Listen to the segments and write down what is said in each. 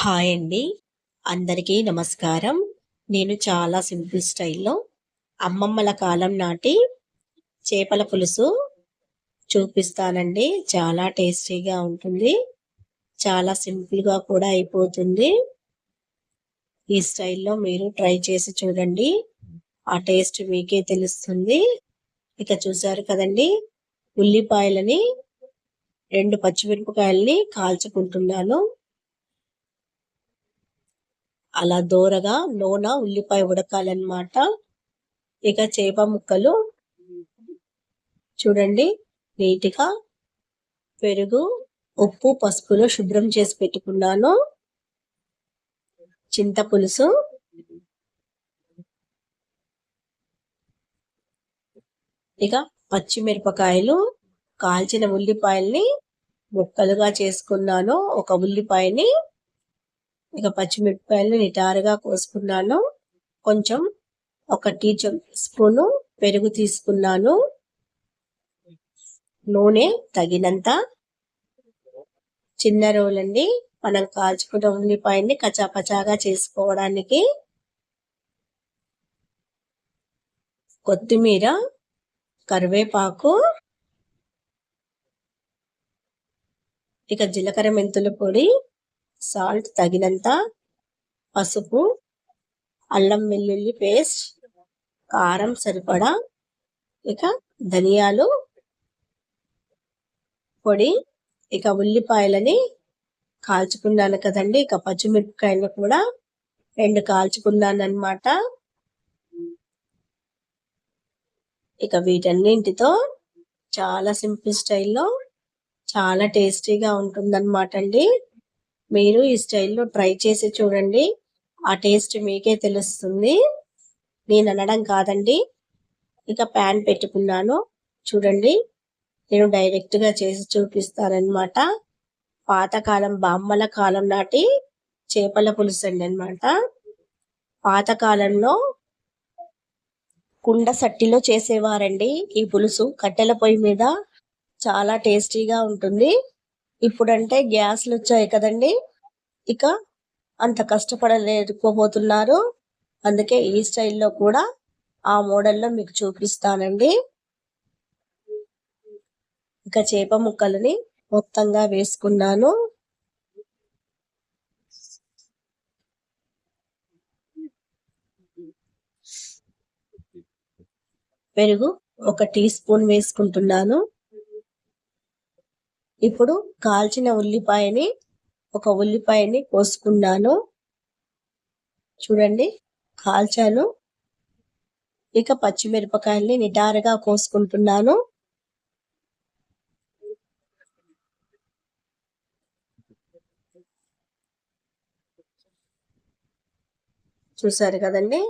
Hi అండి. అందరికీ నమస్కారం. నేను చాలా సింపుల్ స్టైల్లో అమ్మమ్మల కాలం నాటి చేపల పులుసు చూపిస్తానండి. చాలా టేస్టీగా ఉంటుంది. చాలా సింపుల్గా కూడా అయిపోతుంది. ఈ స్టైల్లో మీరు ట్రై చేసి చూడండి. ఆ టేస్ట్ మీకే తెలుస్తుంది. ఇక చూసారు కదండి ఉల్లిపాయలని రెండు పచ్చిమిరపకాయలని కాల్చుకుంటున్నాను. అలా దోరగా నూన ఉల్లిపాయ ఉడకాలన్నమాట. ఇక చేప ముక్కలు చూడండి నీట్గా పెరుగు ఉప్పు పసుపులో శుభ్రం చేసి పెట్టుకున్నాను. చింత పులుసు. ఇక పచ్చిమిరపకాయలు కాల్చిన ఉల్లిపాయల్ని ముక్కలుగా చేసుకున్నాను. ఒక ఉల్లిపాయని ఇక పచ్చిమిరపకాయలు నిటారుగా కోసుకున్నాను. కొంచెం ఒక టీ స్పూను పెరుగు తీసుకున్నాను. నూనె తగినంత. చిన్న రోలండి. మనం కాల్చుకున్న ఉల్లిపాయని కచాపచాగా చేసుకోవడానికి. కొత్తిమీర కరివేపాకు. ఇక జీలకర్ర మెంతుల పొడి. సాల్ట్ తగినంత పసుపు అల్లం వెల్లుల్లి పేస్ట్ కారం సరిపడా ఇక ధనియాలు పొడి ఇక ఉల్లిపాయలని కాల్చుకున్నాను కదండి. ఇక పచ్చిమిరపకాయలు కూడా రెండు కాల్చుకున్నాను అనమాట ఇక వీటన్నింటితో చాలా సింపుల్ స్టైల్లో చాలా టేస్టీగా ఉంటుందన్నమాట అండి. మీరు ఈ స్టైల్లో ట్రై చేసి చూడండి. ఆ టేస్ట్ మీకే తెలుస్తుంది. నేను అనడం కాదండి. ఇక ప్యాన్ పెట్టుకున్నాను. చూడండి. నేను డైరెక్ట్గా చేసి చూపిస్తానమాట పాతకాలం బామ్మల కాలం నాటి చేపల పులుసు అండి అనమాట పాతకాలంలో కుండ సట్టిలో చేసేవారండి ఈ పులుసు. కట్టెల పొయ్యి మీద చాలా టేస్టీగా ఉంటుంది. ఇప్పుడంటే గ్యాస్లు వచ్చాయి కదండి. ఇక అంత కష్టపడలేకపోతున్నారు. అందుకే ఈ స్టైల్లో కూడా ఆ మోడల్లో మీకు చూపిస్తానండి. ఇక చేప ముక్కలని మొత్తంగా వేసుకున్నాను. పెరుగు ఒక టీ స్పూన్ వేసుకుంటున్నాను. ఇప్పుడు కాల్చిన ఉల్లిపాయని ఒక ఉల్లిపాయని కోసుకున్నాను. చూడండి కాల్చాను. ఇక పచ్చిమిరపకాయల్ని నిటారుగా కోసుకుంటున్నాను. చూసారు కదండి?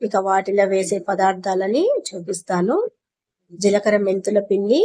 ఇక వాటిలో వేసే పదార్థాలని చూపిస్తాను. జీలకర్ర మెంతుల పిండి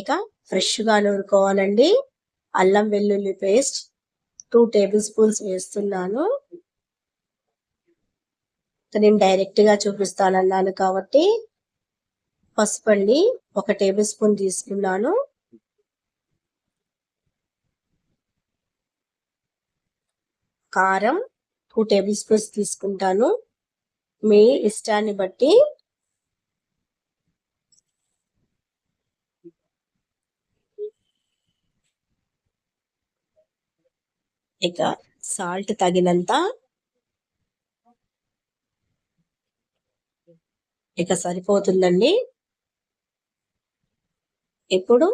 ఇక ఫ్రెష్గా నూరుకోవాలండి అల్లం వెల్లుల్లి పేస్ట్ టూ టేబుల్ స్పూన్స్ వేస్తున్నాను. నేను డైరెక్ట్గా చూపిస్తానన్నాను కాబట్టి పసుపు అండి ఒక టేబుల్ స్పూన్ తీసుకున్నాను. కారం టూ టేబుల్ స్పూన్స్ తీసుకుంటాను. మీ ఇష్టాన్ని బట్టి ఇక సాల్ట్ తగినంత ఇక సరిపోతుందండి. ఇప్పుడు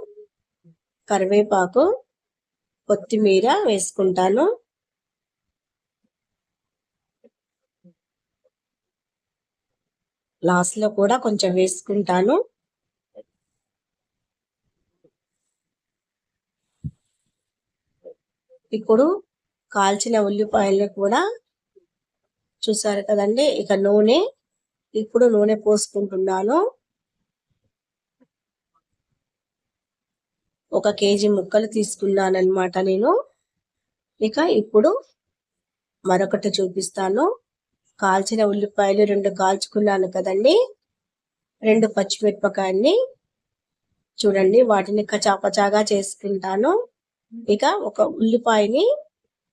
కరివేపాకు కొత్తిమీర వేసుకుంటాను. లాస్ట్లో కూడా కొంచెం వేసుకుంటాను. ఇప్పుడు కాల్చిన ఉల్లిపాయలు కూడా చూసారు కదండి? ఇక నూనె ఇప్పుడు నూనె పోసుకుంటున్నాను. ఒక కేజీ ముక్కలు తీసుకున్నాను అనమాట నేను. ఇక ఇప్పుడు మరొకటి చూపిస్తాను. కాల్చిన ఉల్లిపాయలు రెండు కాల్చుకున్నాను కదండి? రెండు పచ్చిమిరపకాయల్ని చూడండి వాటిని కచాపచాగా చేసుకుంటాను. ఇక ఒక ఉల్లిపాయని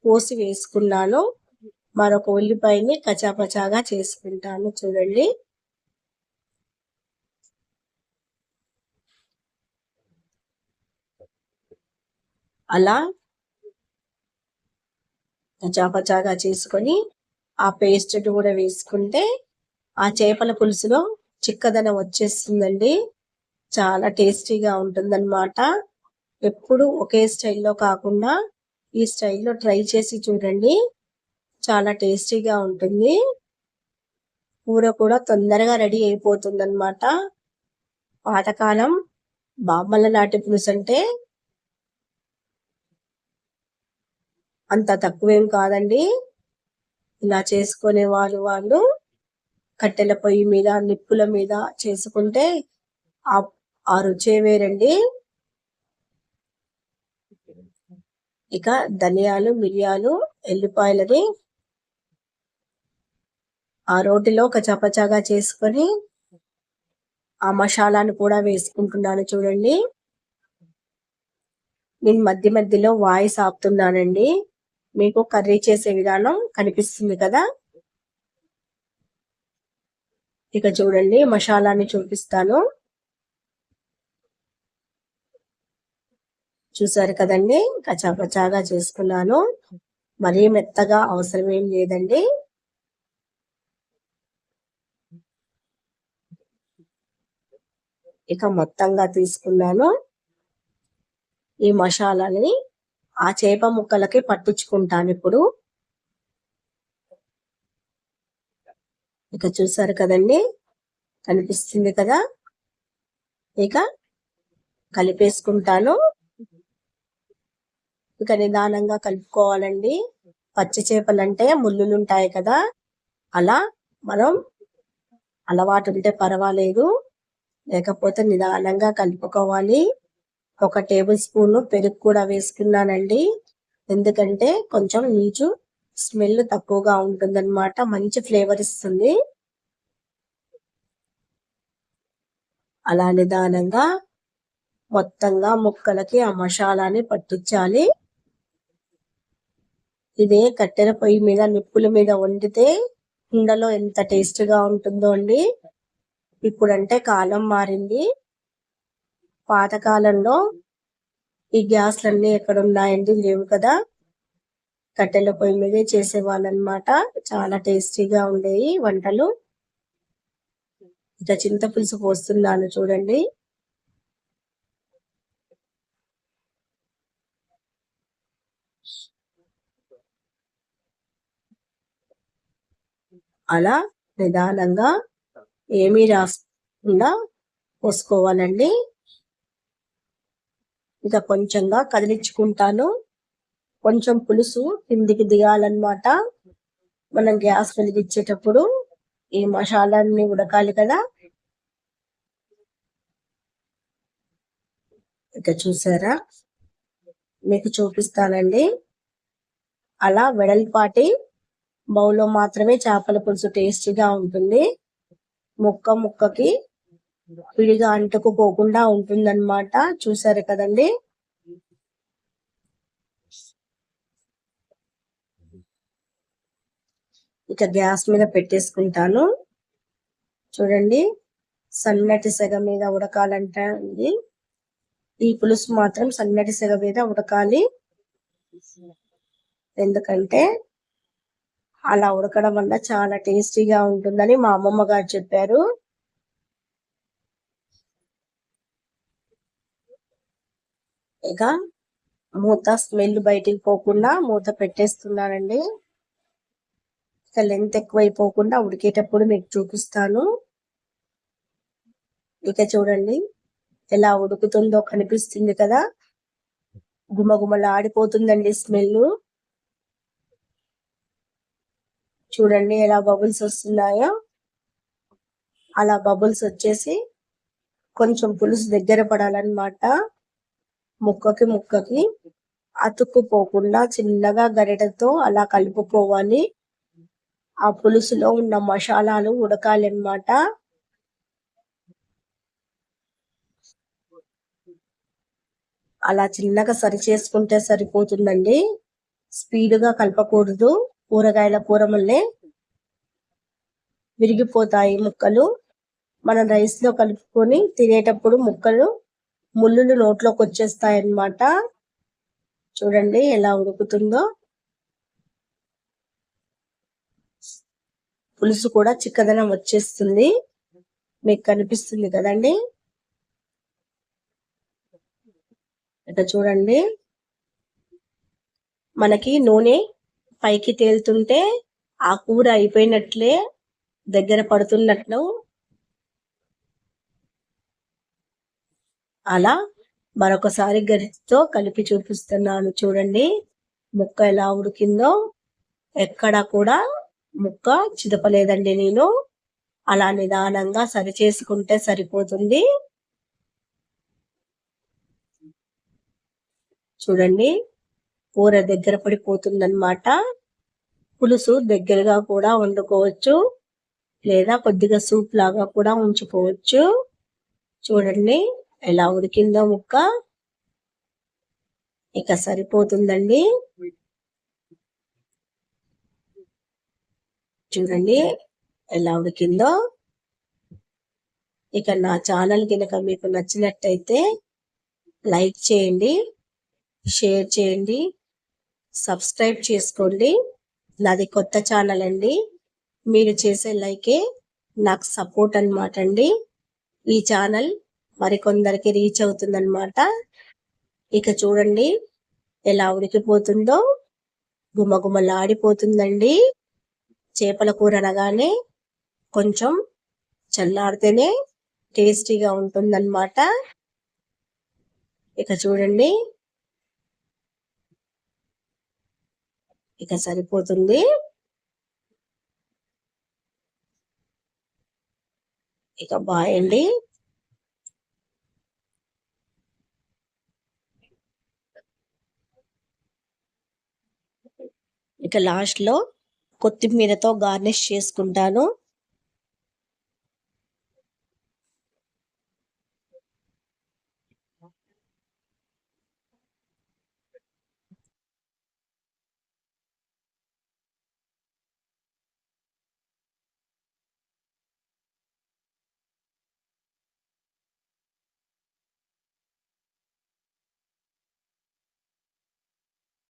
కోసి వేసుకున్నాను మరొక ఉల్లిపాయని కచాపచాగా చేసుకుంటాను. చూడండి. అలా కచాపచాగా చేసుకొని ఆ పేస్ట్ కూడా వేసుకుంటే ఆ చేపల పులుసులో చిక్కదనం వచ్చేస్తుందండి. చాలా టేస్టీగా ఉంటుందన్నమాట. ఎప్పుడు ఒకే స్టైల్లో కాకుండా ఈ స్టైల్లో ట్రై చేసి చూడండి. చాలా టేస్టీగా ఉంటుంది. కూర కూడా తొందరగా రెడీ అయిపోతుంది అనమాట పాతకాలం బామ్మల నాటి పులుసు అంటే అంత తక్కువేం కాదండి. ఇలా చేసుకునే వాళ్ళు వాళ్ళు కట్టెల పొయ్యి మీద నిప్పుల మీద చేసుకుంటే ఆ రుచే వేరండి. ఇక ధనియాలు మిరియాలు ఎల్లిపాయలని ఆ రోటిలో ఒక చపచాగా చేసుకొని ఆ మసాలాను కూడా వేసుకుంటున్నాను చూడండి. నేను మధ్య మధ్యలో వాయిస్ ఆపుతున్నానండి. మీకు కర్రీ చేసే విధానం కనిపిస్తుంది కదా? ఇక చూడండి మసాలాని చూపిస్తాను. చూసారు కదండి. కచాపచాగా చేసుకున్నాను. మరీ మెత్తగా అవసరం ఏం లేదండి. ఇక మొత్తంగా తీసుకున్నాను. ఈ మసాలాని ఆ చేప ముక్కలకి పట్టించుకుంటాను ఇప్పుడు. ఇక చూసారు కదండి. కనిపిస్తుంది కదా. ఇక కలిపేసుకుంటాను. ఇక నిదానంగా కలుపుకోవాలండి. పచ్చి చేపలు అంటే ముళ్ళులు ఉంటాయి కదా. అలా మనం అలవాటు ఉంటే పర్వాలేదు. లేకపోతే నిదానంగా కలుపుకోవాలి. ఒక టేబుల్ స్పూన్ పెరుగు కూడా వేసుకున్నానండి. ఎందుకంటే కొంచెం నీచు స్మెల్ తక్కువగా ఉంటుందన్నమాట. మంచి ఫ్లేవర్ ఇస్తుంది. అలా నిదానంగా మొత్తంగా ముక్కలకి ఆ మసాలాని పట్టించాలి. ఇదే కట్టెల పొయ్యి మీద నిప్పుల మీద వండితే కుండలో ఎంత టేస్ట్గా ఉంటుందో అండి. ఇప్పుడంటే కాలం మారింది. పాతకాలంలో ఈ గ్యాస్లన్నీ ఎక్కడ ఉన్నాయండి లేవు కదా. కట్టెల పొయ్యి మీదే చేసేవాళ్ళనమాట చాలా టేస్టీగా ఉండేవి వంటలు. ఇట్లా చింతపులుసు పోస్తున్నాను చూడండి. అలా నిదానంగా ఏమీ రాకుండా పోసుకోవాలండి. ఇక కొంచెంగా కదిలించుకుంటాను. కొంచెం పులుసు కిందికి దిగాలన్నమాట. మనం గ్యాస్ వెలిగించేటప్పుడు ఈ మసాలాన్ని ఉడకాలి కదా. ఇక చూసారా? మీకు చూపిస్తానండి. అలా వెడల్పాటి బౌల్లో మాత్రమే చేపల పులుసు టేస్టీగా ఉంటుంది. ముక్క ముక్కకి విడిగా అంటుకుపోకుండా ఉంటుందన్నమాట. చూసారు కదండి? ఇక గ్యాస్ మీద పెట్టేసుకుంటాను. చూడండి సన్నటి సెగ మీద ఉడకాలంటే ఈ పులుసు మాత్రం సన్నటి సెగ మీద ఉడకాలి. ఎందుకంటే అలా ఉడకడం వల్ల చాలా టేస్టీగా ఉంటుందని మా అమ్మమ్మ గారు చెప్పారు. ఇక మూత స్మెల్ బయటికి పోకుండా మూత పెట్టేస్తున్నానండి. ఇక లెంత్ ఎక్కువైపోకుండా ఉడికేటప్పుడు మీకు చూపిస్తాను. ఇక చూడండి ఎలా ఉడుకుతుందో కనిపిస్తుంది కదా. గుమగుమలు ఆడిపోతుందండి స్మెల్ చూడండి ఎలా బబుల్స్ వస్తున్నాయో. అలా బబుల్స్ వచ్చేసి కొంచెం పులుసు దగ్గర పడాలన్నమాట. ముక్కకి ముక్కకి అతుక్కుపోకుండా చిన్నగా గరిటతో అలా కలుపుకోవాలి. ఆ పులుసులో ఉన్న మసాలాలు ఉడకాలన్నమాట. అలా చిన్నగా సరి చేసుకుంటే సరిపోతుందండి. స్పీడ్గా కలపకూడదు. కూరగాయల కూర మళ్ళీ విరిగిపోతాయి ముక్కలు. మనం రైస్లో కలుపుకొని తినేటప్పుడు ముక్కలు ముళ్ళులు నోట్లోకి వచ్చేస్తాయి అన్నమాట చూడండి ఎలా ఉడుకుతుందో. పులుసు కూడా చిక్కదనం వచ్చేస్తుంది. మీకు కనిపిస్తుంది కదండి. ఇక చూడండి. మనకి నూనె పైకి తేలుతుంటే ఆ కూర అయిపోయినట్లే దగ్గర పడుతున్నట్లు అలా మరొకసారి గరితో కలిపి చూపిస్తున్నాను. చూడండి ముక్క ఎలా ఉడికిందో. ఎక్కడ కూడా ముక్క చిదపలేదండి నేను. అలా నిదానంగా సరి చేసుకుంటే సరిపోతుంది. చూడండి కూర దగ్గర పడిపోతుందన్నమాట. పులుసు దగ్గరగా కూడా వండుకోవచ్చు. లేదా కొద్దిగా సూప్ లాగా కూడా ఉంచుకోవచ్చు. చూడండి ఎలా ఉడికిందో ముక్క. ఇక సరిపోతుందండి. చూడండి ఎలా ఉడికిందో. ఇక నా ఛానల్ కనుక మీకు నచ్చినట్టయితే లైక్ చేయండి షేర్ చేయండి. సబ్స్క్రైబ్ చేసుకోండి. నాది కొత్త ఛానల్ అండి. మీరు చేసే లైకే నాకు సపోర్ట్ అనమాట అండి. ఈ ఛానల్ మరికొందరికి రీచ్ అవుతుందన్నమాట. ఇక చూడండి ఎలా ఉడికిపోతుందో. గుమగుమలాడిపోతుందండి. చేపల కూర అనగానే కొంచెం చల్లారితేనే టేస్టీగా ఉంటుందన్నమాట. ఇక చూడండి ఇక సరిపోతుంది. ఇక బాయ్ అండి ఇక లాస్ట్లో కొత్తిమీరతో గార్నిష్ చేసుకుంటాను.